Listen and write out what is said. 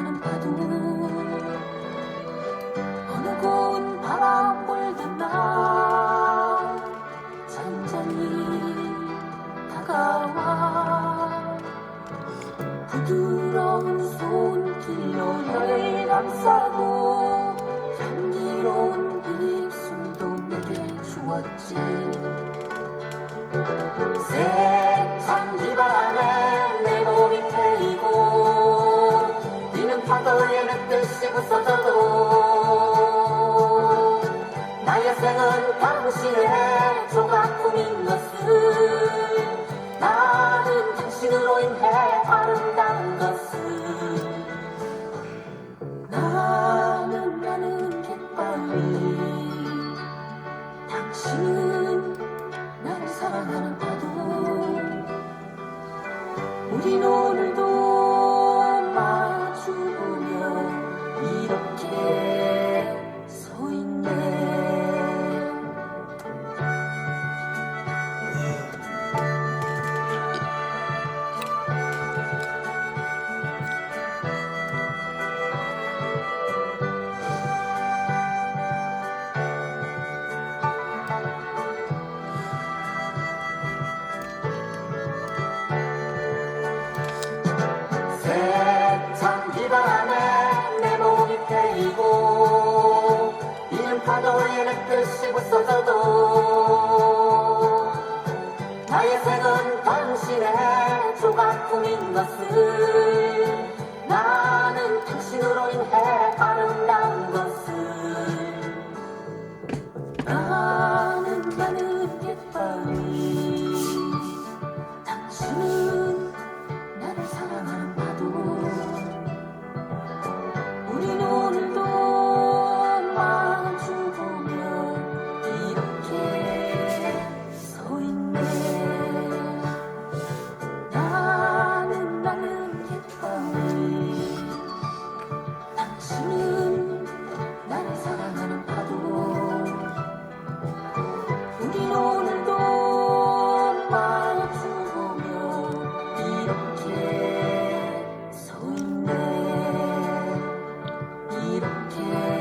사랑하는 파도 어느 고운 바람 불던 날 잔잔히 다가와 부드러운 손길로 널 감싸 생은 당신의 조각품인 것을 나는 당신으로 인해 아름다운 것을 나는 나는 갯벌이 당신은 나를 사랑하는 파도 우린 오늘도 너희를 뜻이 부서져도 나의 색은 당신의 조각품인 것을 나는 당신으로 인해 Thank.